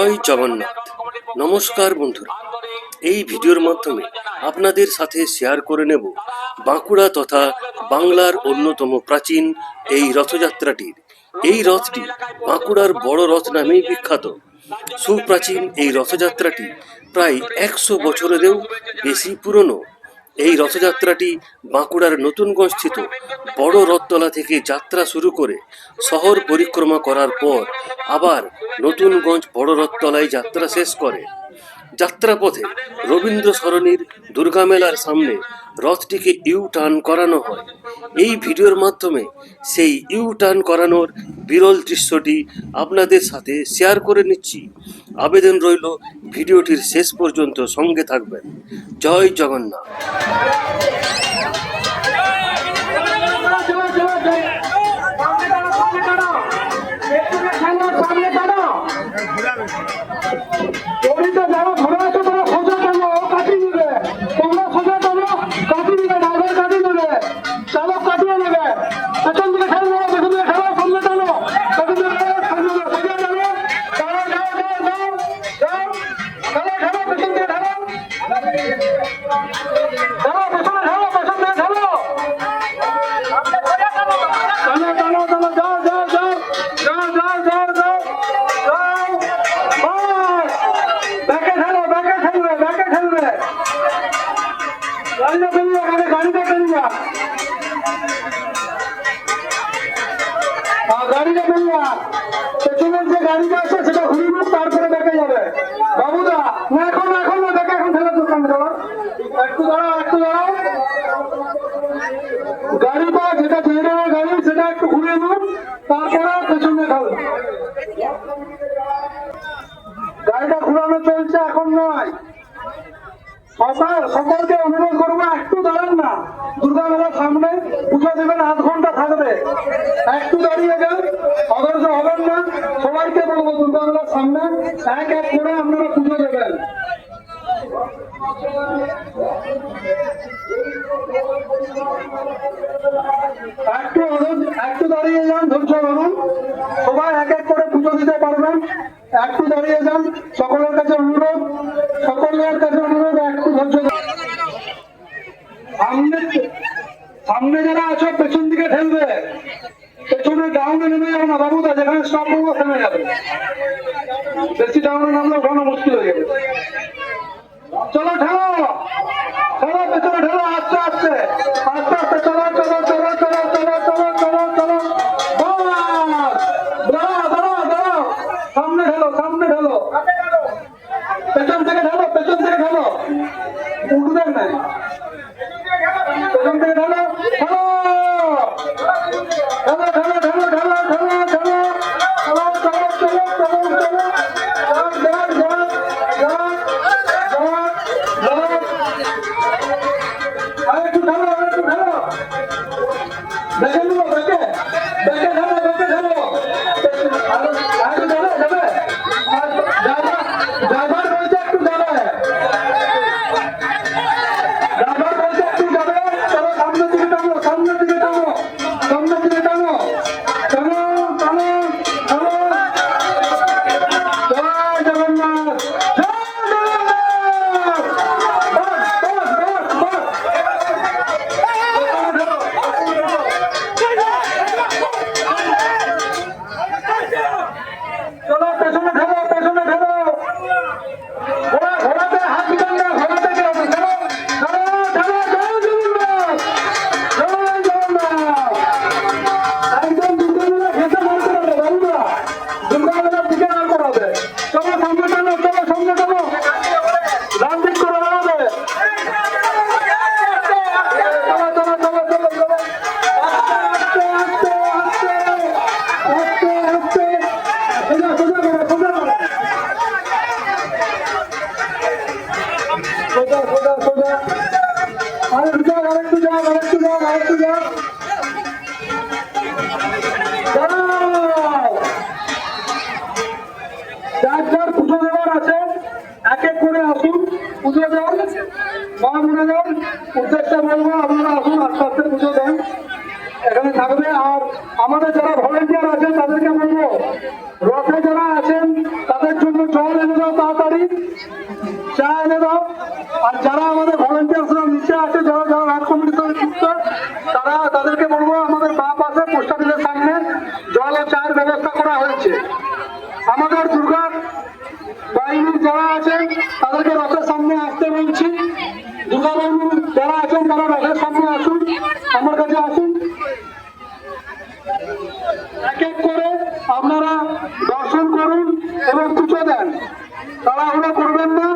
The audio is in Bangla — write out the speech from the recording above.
জয় জগন্নাথ। নমস্কার বন্ধুরা। এই ভিডিওর মাধ্যমে আপনাদের সাথে শেয়ার করে নেব বাঁকুড়া তথা বাংলার অন্যতম প্রাচীন এই রথযাত্রাটির। এই রথটি বাঁকুড়ার বড় রথ নামেই বিখ্যাত। সুপ্রাচীন এই রথযাত্রাটি প্রায় একশো বছরেরও বেশি পুরনো এই রথযাত্রাটি বাঁকুড়ার নতুনগঞ্জ স্থিত বড় রথতলা থেকে যাত্রা শুরু করে শহর পরিক্রমা করার পর আবার নতুনগঞ্জ বড় রথতলায় যাত্রা শেষ করে। যাত্রাপথে রবীন্দ্র সরণির দুর্গামেলার সামনে রথটিকে ইউ টার্ন করানো হয়। এই ভিডিওর মাধ্যমে সেই ইউ টার্ন করানোর বিরল দৃশ্যটি আপনাদের সাথে শেয়ার করে নিচ্ছি। আবেদন রইল ভিডিওটির শেষ পর্যন্ত সঙ্গে থাকবেন। জয় জগন্নাথ। গাড়িটা পেলিয়া পেছনের যে গাড়িটা আছে, সেটা ঘুরিয়ে তারপরে দেখে যাবে। বাবুদা এখন এখন না, দেখে এখন ফেলে দোকান দেওয়ার একটু দাঁড়াও একটু দাঁড়াও। গাড়িটা যেটা জেনারেল গাড়ি, সেটা একটু ঘুরিয়ে দিন তারপরে পেছনে ঢালুন গাড়িটা ঘুরানো চলছে, এখন নয়। সকলকে অনুরোধ করব, একটু দাঁড়ান না। দুর্গা মেলার সামনে পুজো দেবেন, আধ ঘণ্টা থাকবে। একটু দাঁড়িয়ে যান অদর্শ হবেন না। সবাইকে বলব, দুর্গা মেলার সামনে এক এক করে আপনারা পুজো দেবেন। একটু অধৈর্য- একটু দাঁড়িয়ে যান, ধৈর্য ধরুন। সবাই এক এক করে পুজো দিতে পারবেন। একটু দাঁড়িয়ে যান সকলের কাছে অনুরোধ সকলের কাছে অনুরোধ একটু ধৈর্য ধরুন। সামনে সামনে যারা আছো পেছন দিকে ঠেলবে পেছনে ডাউনে নেমে না বাবুদা যেখানে স্টপ থেমে যাবে। বেশি ডাউনে নামলে ওঠানো মুশকিল হয়ে যাবে। চলো ঠেলো! ঠেলো পেছনে ঠেলো, আস্তে আস্তে। আস্তে আস্তে, চলো চলো চলো চলো চলো চলো চলো চলো। সামনে ঠেলো সামনে ঠেলো। পেছন থেকে ঠেলো, পেছন থেকে ঠেলো। উঠবেন নাই পেছন থেকে ঠেলো ঠেলো। এখানে থাকবে আর আমাদের যারা ভলেন্টিয়ার আছেন তাদেরকে বলব রথে যারা আছেন তাদের জন্য জল চা এনে দাও আর যারা আমাদের ভলেন্টিয়ার্সরা নিচে আছে যারা যারা সঙ্গে যুক্ত তারা তাদেরকে বলব, আমাদের বাঁ পাশে পোস্ট অফিসের সামনে। জল ও চায়ের ব্যবস্থা করা হয়েছে। আমাদের দুর্গা বাহিনীর যারা আছেন, তাদেরকে রথের সামনে আসতে বলছি। দুর্গা বাহিনীর যারা আছেন, তারা রথের সামনে আসুন। আমার কাছে আসুন। এক এক করে আপনারা দর্শন করুন এবং পুজো দেন। তাড়াহুড়ো করবেন না।